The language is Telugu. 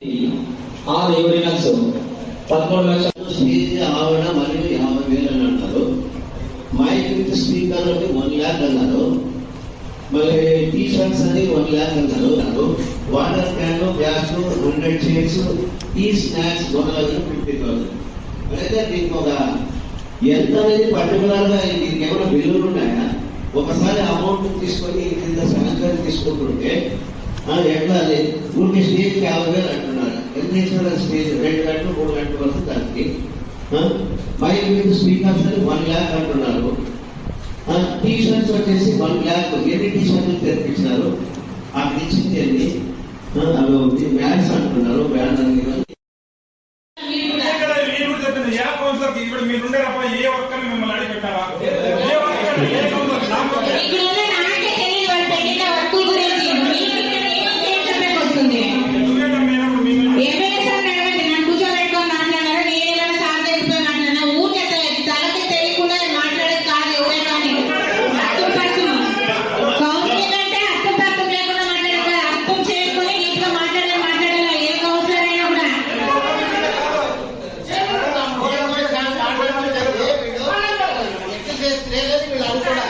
ఆ యూరినల్స్ పదమూడు లక్షలు స్టేజ్ ఆవిడ మరియు యాభై వేలు అని అంటారు మైక్ విత్ స్పీకర్ అని వన్ ల్యాక్ అన్నారు మళ్ళీ టీ షర్ట్స్ అని వన్ ల్యాక్ అన్నారు water can gas hundred chairs ఈ snacks one lakh fifty thousand అయితే దీనికి ఒక ఎంత అనేది పర్టికులర్గా దీనికి ఏమైనా బిల్లులు ఉన్నాయా ఒకసారి అమౌంట్ తీసుకొని కింద సంవత్సరం తీసుకుంటుంటే ఎట్లా లేదు. ఊరికి స్టేజ్కి యాభై వేలు అంటున్నారు. ఎంత ఇస్తున్నారు స్టేజ్? రెండు గంటలు మూడు గంటల వరకు దానికి. Mike with speakers one lakh అంటున్నారు. టీ షర్ట్స్ వచ్చేసి వన్ ల్యాక్. ఎన్ని టీ షర్ట్లు తెప్పించినారు ఆ కిచెన్ ఎన్ని అవి ఉంది. మ్యాట్స్ అంటున్నారు. బ్యాన్ అన్ని ఏ ఒక్కరిని మిమ్మల్ని అడిగి పెట్టారా